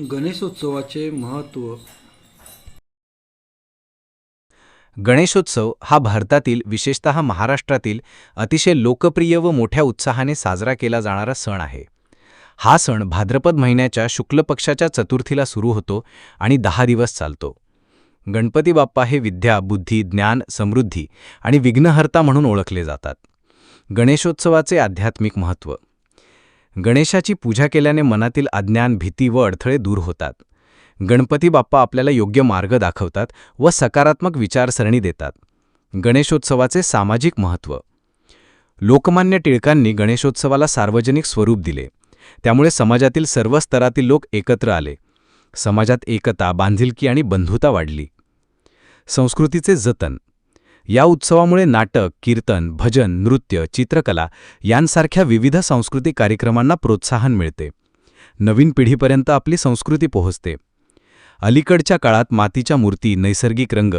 गणेशोत्सवाचे महत्त्व. गणेशोत्सव हा भारतातील विशेषत महाराष्ट्रातील अतिशय लोकप्रिय व मोठ्या उत्साहाने साजरा केला जाणारा सण आहे. हा सण भाद्रपद महिन्याच्या शुक्ल पक्षाच्या चतुर्थीला सुरू होतो आणि दहा दिवस चालतो. गणपती बाप्पा हे विद्या बुद्धी ज्ञान समृद्धी आणि विघ्नहर्ता म्हणून ओळखले जातात. गणेशोत्सवाचे आध्यात्मिक महत्त्व. गणेशाची पूजा केल्याने मनातील अज्ञान भीती व अडथळे दूर होतात. गणपती बाप्पा आपल्याला योग्य मार्ग दाखवतात व सकारात्मक विचारसरणी देतात. गणेशोत्सवाचे सामाजिक महत्त्व. लोकमान्य टिळकांनी गणेशोत्सवाला सार्वजनिक स्वरूप दिले. त्यामुळे समाजातील सर्व स्तरातील लोक एकत्र आले. समाजात एकता बांधिलकी आणि बंधुता वाढली. संस्कृतीचे जतन. या उत्सवामुळे नाटक कीर्तन भजन नृत्य चित्रकला यांसारख्या विविध सांस्कृतिक कार्यक्रमांना प्रोत्साहन मिळते. नवीन पिढीपर्यंत आपली संस्कृती पोहोचते. अलीकडच्या काळात मातीच्या मूर्ती नैसर्गिक रंग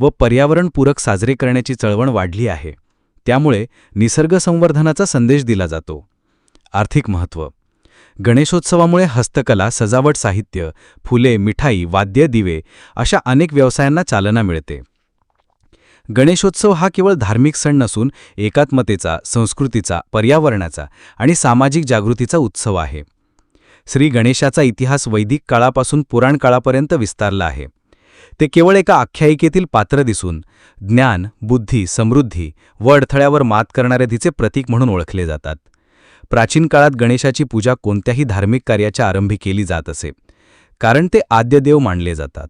व पर्यावरणपूरक साजरे करण्याची चळवळ वाढली आहे. त्यामुळे निसर्ग संवर्धनाचा संदेश दिला जातो. आर्थिक महत्त्व. गणेशोत्सवामुळे हस्तकला सजावट साहित्य फुले मिठाई वाद्य दिवे अशा अनेक व्यवसायांना चालना मिळते. गणेशोत्सव हा केवळ धार्मिक सण नसून एकात्मतेचा संस्कृतीचा पर्यावरणाचा आणि सामाजिक जागृतीचा उत्सव आहे. श्री गणेशाचा इतिहास वैदिक काळापासून पुराण काळापर्यंत विस्तारला आहे. ते केवळ एका आख्यायिकेतील पात्र दिसून ज्ञान बुद्धी समृद्धी व अडथळ्यावर मात करणाऱ्या तिचे प्रतीक म्हणून ओळखले जातात. प्राचीन काळात गणेशाची पूजा कोणत्याही धार्मिक कार्याच्या आरंभी केली जात असे कारण ते आद्यदेव मानले जातात.